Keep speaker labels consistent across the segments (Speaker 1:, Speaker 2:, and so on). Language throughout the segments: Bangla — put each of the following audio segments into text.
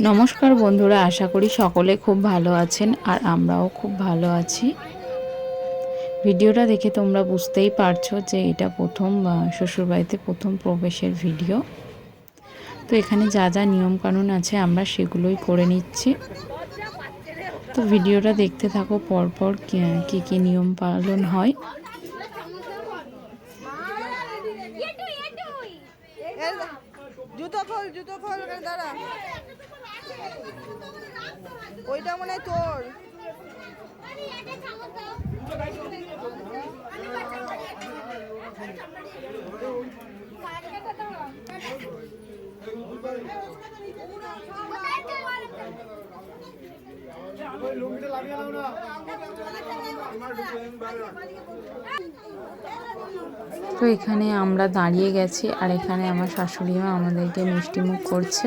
Speaker 1: নমস্কার বন্ধুরা, আশা করি সকলে খুব ভালো আছেন আর আমরাও খুব ভালো আছি। ভিডিওটা দেখে তোমরা বুঝতেই পারছ যে এটা প্রথম শ্বশুরবাড়িতে প্রথম প্রবেশের ভিডিও। তো এখানে যা যা নিয়মকানুন আছে আমরা সেগুলোই করে নিচ্ছি। তো ভিডিওটা দেখতে থাকো, পরপর কি- কি নিয়ম পালন হয়।
Speaker 2: জুতো খোল জুতো খোল দাঁড়া। ওইটা মনে হয় তোর।
Speaker 1: তো এখানে আমরা দাঁড়িয়ে গেছি আর এখানে আমার শাশুড়ি মা আমাদেরকে মিষ্টিমুখ করছে।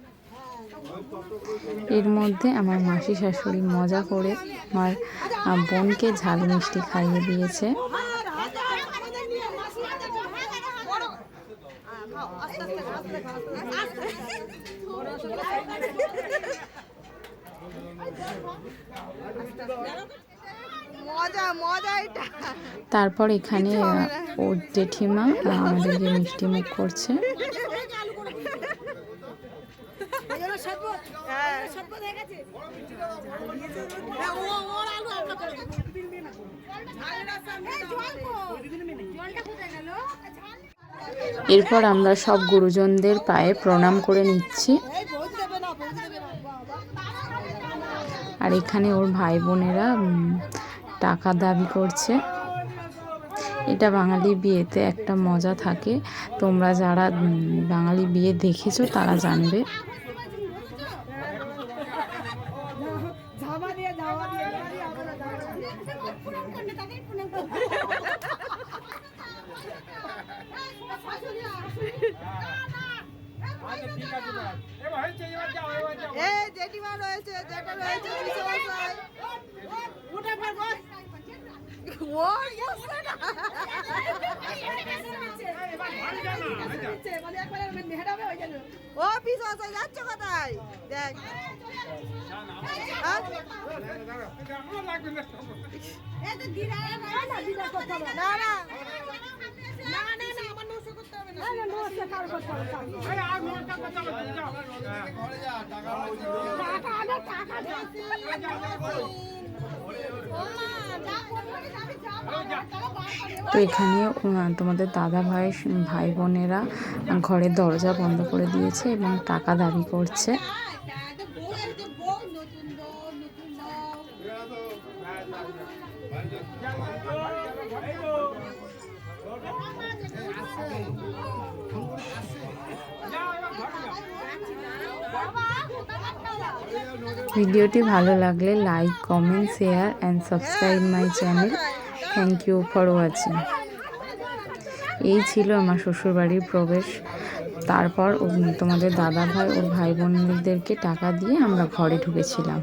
Speaker 1: এর মধ্যে আমার মাসি শাশুড়ি মজা করে আমার বোনকে ঝাল মিষ্টি খাইয়ে দিয়েছে। তারপর এখানে ওর জেঠিমা আমাদেরকে মিষ্টি মুখ করছে এরপর আমরা সব গুরুজনদের পায়ে প্রণাম করে নিচ্ছি। আর এখানে ওর ভাই বোনেরা উম, টাকা দাবি করছে। এটা বাঙালি বিয়েতে একটা মজা থাকে। তোমরা যারা বাঙালি বিয়ে দেখেছ তারা জানবে।
Speaker 2: জেঠিমা রয়েছে জেঠা রয়েছে বিশ্বমশাই ও যাচ্ছ কোথায়? দেখ। না।
Speaker 1: তো এখানে তোমাদের দাদা ভাই ভাই বোনেরা ঘরের দরজা বন্ধ করে দিয়েছে এবং টাকা দাবি করছে। ভিডিওটি ভালো লাগলে like, comment, share and subscribe my channel thank you for watching এই ছিল আমার শ্বশুরবাড়ির প্রবেশ। তারপর তোমাদের দাদা ভাই ও ভাই বোনদেরকে টাকা দিয়ে আমরা ঘরে ঢুকেছিলাম।